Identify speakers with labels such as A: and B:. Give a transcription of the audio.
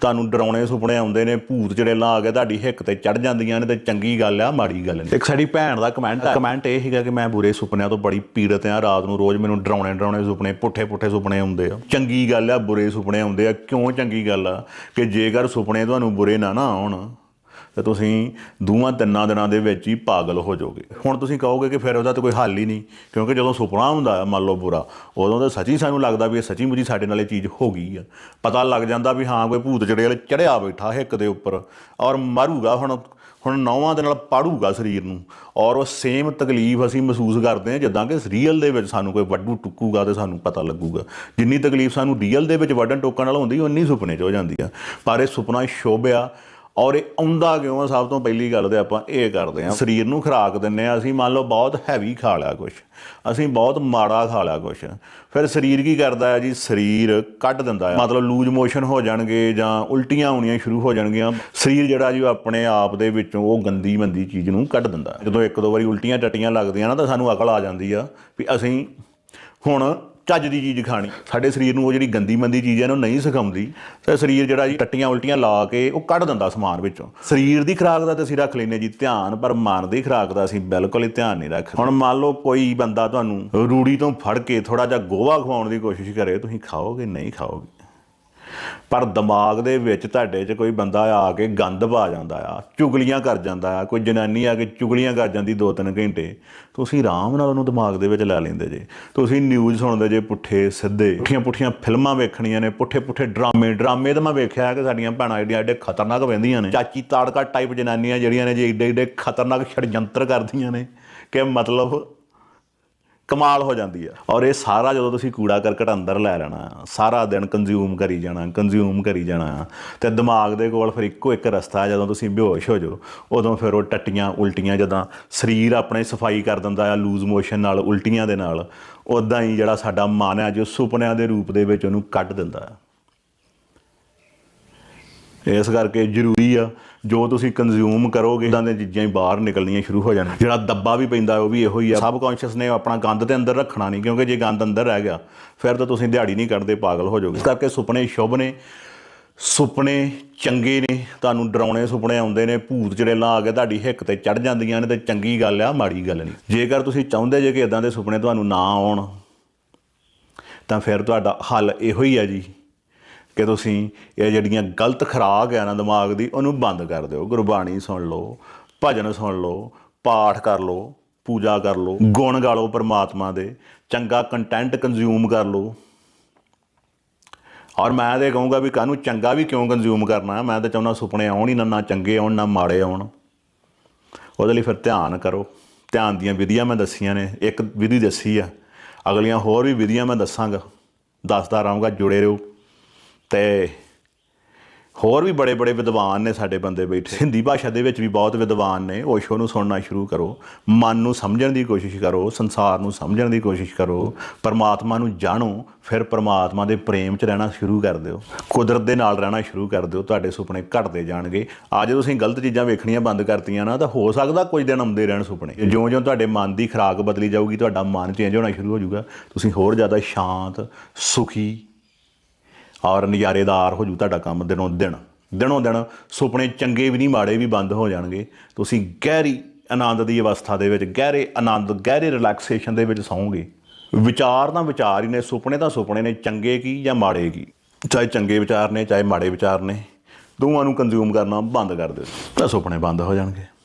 A: ਤੁਹਾਨੂੰ ਡਰਾਉਣੇ ਸੁਪਨੇ ਆਉਂਦੇ ਨੇ ਭੂਤ ਚੜੇਲਾਂ ਆ ਕੇ ਤੁਹਾਡੀ ਹਿੱਕ ਤੇ ਚੜ ਜਾਂਦੀਆਂ ਨੇ ਤੇ ਚੰਗੀ ਗੱਲ ਆ ਮਾੜੀ ਗੱਲ ਨਹੀਂ ਇੱਕ ਸਾਡੀ ਭੈਣ ਦਾ ਕਮੈਂਟ ਆ। ਕਮੈਂਟ ਇਹ ਸੀਗਾ ਕਿ ਮੈਂ ਬੁਰੇ ਸੁਪਨਿਆਂ ਤੋਂ ਬੜੀ ਪੀੜਤ ਆ ਰਾਤ ਨੂੰ ਰੋਜ਼ ਮੈਨੂੰ ਡਰਾਉਣੇ ਡਰਾਉਣੇ ਸੁਪਨੇ ਪੁੱਠੇ ਪੁੱਠੇ ਸੁਪਨੇ ਆਉਂਦੇ ਆ। ਚੰਗੀ ਗੱਲ ਆ ਬੁਰੇ ਸੁਪਨੇ ਆਉਂਦੇ ਆ। ਕਿਉਂ ਚੰਗੀ ਗੱਲ ਆ? ਕਿ ਜੇਕਰ ਸੁਪਨੇ ਤੁਹਾਨੂੰ ਬੁਰੇ ਨਾ ਨਾ ਆਉਣ ਤੇ ਤੁਸੀਂ ਦੋਵਾਂ ਤਿੰਨਾਂ ਦਿਨਾਂ ਦੇ ਵਿੱਚ ਹੀ ਪਾਗਲ ਹੋ ਜਾਓਗੇ। ਹੁਣ ਤੁਸੀਂ ਕਹੋਗੇ ਕਿ ਫਿਰ ਉਹਦਾ ਤਾਂ ਕੋਈ ਹੱਲ ਹੀ ਨਹੀਂ, ਕਿਉਂਕਿ ਜਦੋਂ ਸੁਪਨਾ ਹੁੰਦਾ ਮੰਨ ਲਓ ਬੁਰਾ, ਉਦੋਂ ਤਾਂ ਸੱਚੀ ਸਾਨੂੰ ਲੱਗਦਾ ਵੀ ਇਹ ਸੱਚੀ ਮੁੱਚੀ ਸਾਡੇ ਨਾਲ ਇਹ ਚੀਜ਼ ਹੋ ਗਈ ਆ। ਪਤਾ ਲੱਗ ਜਾਂਦਾ ਵੀ ਹਾਂ, ਕੋਈ ਭੂਤ ਚੜੇ ਵਾਲੇ ਚੜਿਆ ਬੈਠਾ ਹਿੱਕ ਦੇ ਉੱਪਰ, ਔਰ ਮਾਰੂਗਾ ਹੁਣ ਹੁਣ ਨੌਵਾਂ ਦੇ ਨਾਲ ਪਾੜੂਗਾ ਸਰੀਰ ਨੂੰ, ਔਰ ਉਹ ਸੇਮ ਤਕਲੀਫ ਅਸੀਂ ਮਹਿਸੂਸ ਕਰਦੇ ਹਾਂ ਜਿੱਦਾਂ ਕਿ ਰੀਅਲ ਦੇ ਵਿੱਚ ਸਾਨੂੰ ਕੋਈ ਵੱਡੂ ਟੁੱਕੂਗਾ ਤੇ ਸਾਨੂੰ ਪਤਾ ਲੱਗੂਗਾ। ਜਿੰਨੀ ਤਕਲੀਫ ਸਾਨੂੰ ਰੀਅਲ ਦੇ ਵਿੱਚ ਵੱਡਣ ਟੋਕਣ ਨਾਲ ਹੁੰਦੀ ਉਨੀ ਸੁਪਨੇ 'ਚ ਹੋ ਜਾਂਦੀ ਆ। ਪਰ ਇਹ ਸੁਪਨਾ ਸ਼ੁਭ ਔਰ ਇਹ ਆਉਂਦਾ ਕਿਉਂ ਆ? ਸਭ ਤੋਂ ਪਹਿਲੀ ਗੱਲ ਤੇ ਆਪਾਂ ਇਹ ਕਰਦੇ ਹਾਂ, ਸਰੀਰ ਨੂੰ ਖੁਰਾਕ ਦਿੰਨੇ ਆ ਅਸੀਂ ਮੰਨ ਲਓ ਬਹੁਤ ਹੈਵੀ ਖਾ ਲਿਆ ਕੁਝ ਅਸੀਂ ਬਹੁਤ ਮਾੜਾ ਖਾ ਲਿਆ ਕੁਝ ਫਿਰ ਸਰੀਰ ਕੀ ਕਰਦਾ ਹੈ ਜੀ? ਸਰੀਰ ਕੱਢ ਦਿੰਦਾ ਹੈ। ਮਤਲਬ ਲੂਜ ਮੋਸ਼ਨ ਹੋ ਜਾਣਗੇ ਜਾਂ ਉਲਟੀਆਂ ਆਉਣੀਆਂ ਸ਼ੁਰੂ ਹੋ ਜਾਣਗੀਆਂ। ਸਰੀਰ ਜਿਹੜਾ ਜੀ ਉਹ ਆਪਣੇ ਆਪ ਦੇ ਵਿੱਚੋਂ ਉਹ ਗੰਦੀ ਮੰਦੀ ਚੀਜ਼ ਨੂੰ ਕੱਢ ਦਿੰਦਾ ਜਦੋਂ ਇੱਕ ਦੋ ਵਾਰੀ ਉਲਟੀਆਂ ਟੱਟੀਆਂ ਲੱਗਦੀਆਂ ਨਾ ਤਾਂ ਸਾਨੂੰ ਅਕਲ ਆ ਜਾਂਦੀ ਆ ਵੀ ਅਸੀਂ ਹੁਣ ਚੱਜ ਦੀ ਚੀਜ਼ ਖਾਣੀ। ਸਾਡੇ ਸਰੀਰ ਨੂੰ ਉਹ ਜਿਹੜੀ ਗੰਦੀ ਮੰਦੀ ਚੀਜ਼ ਹੈ ਇਹਨੂੰ ਨਹੀਂ ਸਿਖਾਉਂਦੀ। ਤੇ ਸਰੀਰ ਜਿਹੜਾ ਜੀ ਟੱਟੀਆਂ ਉਲਟੀਆਂ ਲਾ ਕੇ ਉਹ ਕੱਢ ਦਿੰਦਾ ਸਮਾਨ ਵਿੱਚੋਂ। ਸਰੀਰ ਦੀ ਖੁਰਾਕ ਦਾ ਤੇ ਅਸੀਂ ਰੱਖ ਲੈਨੇ ਜੀ, ਧਿਆਨ, ਪਰ ਮਨ ਦੀ ਖੁਰਾਕ ਦਾ ਅਸੀਂ ਬਿਲਕੁਲ ਹੀ ਧਿਆਨ ਨਹੀਂ ਰੱਖਦੇ। ਹੁਣ ਮੰਨ ਲਓ ਕੋਈ ਬੰਦਾ ਤੁਹਾਨੂੰ ਰੂੜੀ ਤੋਂ ਫੜ ਕੇ ਥੋੜਾ ਜਿਹਾ ਗੋਵਾ ਖਵਾਉਣ ਦੀ ਕੋਸ਼ਿਸ਼ ਕਰੇ, ਤੁਸੀਂ ਖਾਓਗੇ ਨਹੀਂ ਖਾਓਗੇ? ਪਰ ਦਿਮਾਗ ਦੇ ਵਿੱਚ ਤੁਹਾਡੇ 'ਚ ਕੋਈ ਬੰਦਾ ਆ ਕੇ ਗੰਦ ਪਾ ਜਾਂਦਾ ਆ, ਚੁਗਲੀਆਂ ਕਰ ਜਾਂਦਾ ਆ, ਕੋਈ ਜਨਾਨੀ ਆ ਕੇ ਚੁਗਲੀਆਂ ਕਰ ਜਾਂਦੀ 2-3 ਘੰਟੇ, ਤੁਸੀਂ ਆਰਾਮ ਨਾਲ ਉਹਨੂੰ ਦਿਮਾਗ ਦੇ ਵਿੱਚ ਲੈ ਲੈਂਦੇ ਜੇ। ਤੁਸੀਂ ਨਿਊਜ਼ ਸੁਣਦੇ ਜੇ ਪੁੱਠੇ, ਸਿੱਧੇ, ਪੁੱਠੀਆਂ ਪੁੱਠੀਆਂ ਫਿਲਮਾਂ ਵੇਖਣੀਆਂ ਨੇ, ਪੁੱਠੇ ਪੁੱਠੇ ਡਰਾਮੇ ਡਰਾਮੇ ਤਾਂ ਮੈਂ ਵੇਖਿਆ ਕਿ ਸਾਡੀਆਂ ਭੈਣਾਂ ਏਡੀਆਂ ਏਡੇ ਖਤਰਨਾਕ ਵਹਿੰਦੀਆਂ ਨੇ, ਚਾਚੀ ਤਾੜਕਾ ਟਾਈਪ ਜਨਾਨੀਆਂ ਜਿਹੜੀਆਂ ਨੇ ਜੇ ਏਡੇ ਏਡੇ ਖਤਰਨਾਕ ਛੜਯੰਤਰ ਕਰਦੀਆਂ ਨੇ, ਕਿ ਮਤਲਬ ਕਮਾਲ ਹੋ ਜਾਂਦੀ ਆ। ਔਰ ਇਹ ਸਾਰਾ ਜਦੋਂ ਤੁਸੀਂ ਕੂੜਾ ਕਰਕਟ ਅੰਦਰ ਲੈ ਲੈਣਾ, ਸਾਰਾ ਦਿਨ ਕੰਜ਼ਿਊਮ ਕਰੀ ਜਾਣਾ ਕੰਜ਼ਿਊਮ ਕਰੀ ਜਾਣਾ, ਤੇ ਦਿਮਾਗ ਦੇ ਕੋਲ ਫਿਰ ਇੱਕੋ ਇੱਕ ਰਸਤਾ ਹੈ, ਜਦੋਂ ਤੁਸੀਂ ਬੇਹੋਸ਼ ਹੋ ਜਾਓ, ਉਦੋਂ ਫਿਰ ਉਹ ਟੱਟੀਆਂ ਉਲਟੀਆਂ ਜਦਾਂ ਸਰੀਰ ਆਪਣੇ ਸਫ਼ਾਈ ਕਰ ਦਿੰਦਾ ਆ ਲੂਜ਼ ਮੋਸ਼ਨ ਨਾਲ, ਉਲਟੀਆਂ ਦੇ ਨਾਲ ਉਦਾਂ ਹੀ ਜਿਹੜਾ ਸਾਡਾ ਮਨ ਹੈ, ਜੋ ਸੁਪਨਿਆਂ ਦੇ ਰੂਪ ਦੇ ਵਿੱਚ ਉਹਨੂੰ ਕੱਢ ਦਿੰਦਾ ਆ। ਇਸ ਕਰਕੇ ਜ਼ਰੂਰੀ ਆ, ਜੋ ਤੁਸੀਂ ਕੰਜ਼ਿਊਮ ਕਰੋਗੇ ਇਦਾਂ ਦੀਆਂ ਚੀਜ਼ਾਂ ਹੀ ਬਾਹਰ ਨਿਕਲਣੀਆਂ ਸ਼ੁਰੂ ਹੋ ਜਾਣ ਜਿਹੜਾ ਦੱਬਾ ਵੀ ਪੈਂਦਾ, ਉਹ ਵੀ ਇਹੋ ਹੀ ਆ। ਸਬ ਕੌਨਸ਼ੀਅਸ ਨੇ ਆਪਣਾ ਗੰਦ ਦੇ ਅੰਦਰ ਰੱਖਣਾ ਨਹੀਂ, ਕਿਉਂਕਿ ਜੇ ਗੰਦ ਅੰਦਰ ਰਹਿ ਗਿਆ, ਫਿਰ ਤਾਂ ਤੁਸੀਂ ਦਿਹਾੜੀ ਨਹੀਂ ਕੱਢਦੇ ਪਾਗਲ ਹੋ ਜਾਓਗੇ। ਇਸ ਕਰਕੇ ਸੁਪਨੇ ਸ਼ੁਭ ਨੇ, ਸੁਪਨੇ ਚੰਗੇ ਨੇ, ਤੁਹਾਨੂੰ ਡਰਾਉਣੇ ਸੁਪਨੇ ਆਉਂਦੇ ਨੇ, ਭੂਤ ਚੜੇਲਾਂ ਆ ਕੇ ਤੁਹਾਡੀ ਹਿੱਕ ਤੇ ਚੜ ਜਾਂਦੀਆਂ ਨੇ, ਤੇ ਚੰਗੀ ਗੱਲ ਆ, ਮਾੜੀ ਗੱਲ ਨਹੀਂ। ਜੇਕਰ ਤੁਸੀਂ ਚਾਹੁੰਦੇ ਜੇ ਕਿ ਇਦਾਂ ਦੇ ਸੁਪਨੇ ਤੁਹਾਨੂੰ ਨਾ ਆਉਣ, ਤਾਂ ਫਿਰ ਤੁਹਾਡਾ ਹੱਲ ਇਹੋ ਹੀ ਆ ਜੀ। ਕਿ ਤੁਸੀਂ ਇਹ ਜਿਹੜੀਆਂ ਗਲਤ ਖੁਰਾਕ ਹੈ ਨਾ ਦਿਮਾਗ ਦੀ, ਉਹਨੂੰ ਬੰਦ ਕਰ ਦਿਓ। ਗੁਰਬਾਣੀ ਸੁਣ ਲਓ, ਭਜਨ ਸੁਣ ਲਓ, ਪਾਠ ਕਰ ਲਓ, ਪੂਜਾ ਕਰ ਲਓ, ਗੁਣ ਗਾ ਗਾਲੋ ਪਰਮਾਤਮਾ ਦੇ, ਚੰਗਾ ਕੰਟੈਂਟ ਕੰਜ਼ਿਊਮ ਕਰ ਲਓ। ਔਰ ਮੈਂ ਤੇ ਕਹੂੰਗਾ ਵੀ ਕਾਹਨੂੰ ਚੰਗਾ ਵੀ ਕਿਉਂ ਕੰਜ਼ਿਊਮ ਕਰਨਾ? ਮੈਂ ਤਾਂ ਚਾਹੁੰਦਾ ਸੁਪਨੇ ਆਉਣ ਹੀ ਨਾ ਨਾ ਚੰਗੇ ਆਉਣ, ਨਾ ਮਾੜੇ ਆਉਣ। ਉਹਦੇ ਲਈ ਫਿਰ ਧਿਆਨ ਕਰੋ। ਧਿਆਨ ਦੀਆਂ ਵਿਧੀਆਂ ਮੈਂ ਦੱਸੀਆਂ ਨੇ, ਇੱਕ ਵਿਧੀ ਦੱਸੀ ਆ। ਅਗਲੀਆਂ ਹੋਰ ਵੀ ਵਿਧੀਆਂ ਮੈਂ ਦੱਸਾਂਗਾ। ਦੱਸਦਾ ਰਹਾਂਗਾ, ਜੁੜੇ ਰਹੋ। ਤੇ ਹੋਰ ਵੀ ਬੜੇ ਬੜੇ ਵਿਦਵਾਨ ਨੇ ਸਾਡੇ ਬੰਦੇ ਬੈਠੇ। ਹਿੰਦੀ ਭਾਸ਼ਾ ਦੇ ਵਿੱਚ ਵੀ ਬਹੁਤ ਵਿਦਵਾਨ ਨੇ। ਓਸ਼ੋ ਨੂੰ ਸੁਣਨਾ ਸ਼ੁਰੂ ਕਰੋ। ਮਨ ਨੂੰ ਸਮਝਣ ਦੀ ਕੋਸ਼ਿਸ਼ ਕਰੋ। ਸੰਸਾਰ ਨੂੰ ਸਮਝਣ ਦੀ ਕੋਸ਼ਿਸ਼ ਕਰੋ। ਪਰਮਾਤਮਾ ਨੂੰ ਜਾਣੋ। ਫਿਰ ਪਰਮਾਤਮਾ ਦੇ ਪ੍ਰੇਮ 'ਚ ਰਹਿਣਾ ਸ਼ੁਰੂ ਕਰ ਦਿਓ। ਕੁਦਰਤ ਦੇ ਨਾਲ ਰਹਿਣਾ ਸ਼ੁਰੂ ਕਰ ਦਿਓ। ਤੁਹਾਡੇ ਸੁਪਨੇ ਘਟਦੇ ਜਾਣਗੇ। ਅੱਜ ਤੁਸੀਂ ਗਲਤ ਚੀਜ਼ਾਂ ਵੇਖਣੀਆਂ ਬੰਦ ਕਰਤੀਆਂ ਨਾ, ਤਾਂ ਹੋ ਸਕਦਾ ਕੁਝ ਦਿਨ ਆਉਂਦੇ ਰਹਿਣ ਸੁਪਨੇ। ਜਿਉਂ-ਜਿਉਂ ਤੁਹਾਡੇ ਮਨ ਦੀ ਖੁਰਾਕ ਬਦਲੀ ਜਾਊਗੀ, ਤੁਹਾਡਾ ਮਨ ਚੇਂਜ ਹੋਣਾ ਸ਼ੁਰੂ ਹੋ ਜਾਊਗਾ। ਤੁਸੀਂ ਹੋਰ ਜ਼ਿਆਦਾ ਸ਼ਾਂਤ, ਸੁਖੀ ਔਰ ਨਜ਼ਾਰੇਦਾਰ ਹੋ ਜੂ ਤੁਹਾਡਾ ਕੰਮ ਦਿਨੋਂ ਦਿਨ। ਦਿਨੋਂ ਦਿਨ ਸੁਪਨੇ ਚੰਗੇ ਵੀ ਨਹੀਂ, ਮਾੜੇ ਵੀ ਬੰਦ ਹੋ ਜਾਣਗੇ। ਤੁਸੀਂ ਗਹਿਰੀ ਆਨੰਦ ਦੀ ਅਵਸਥਾ ਦੇ ਵਿੱਚ, ਗਹਿਰੇ ਆਨੰਦ, ਗਹਿਰੇ ਰਿਲੈਕਸੇਸ਼ਨ ਦੇ ਵਿੱਚ ਸੌਂਗੇ। ਵਿਚਾਰ ਤਾਂ ਵਿਚਾਰ ਹੀ ਨੇ, ਸੁਪਨੇ ਤਾਂ ਸੁਪਨੇ ਨੇ, ਚੰਗੇ ਕੀ ਜਾਂ ਮਾੜੇ ਕੀ? ਚਾਹੇ ਚੰਗੇ ਵਿਚਾਰ ਨੇ, ਚਾਹੇ ਮਾੜੇ ਵਿਚਾਰ ਨੇ। ਦੋਵਾਂ ਨੂੰ ਕੰਜ਼ਿਊਮ ਕਰਨਾ ਬੰਦ ਕਰ ਦਿਓ। ਤਾਂ ਸੁਪਨੇ ਬੰਦ ਹੋ ਜਾਣਗੇ।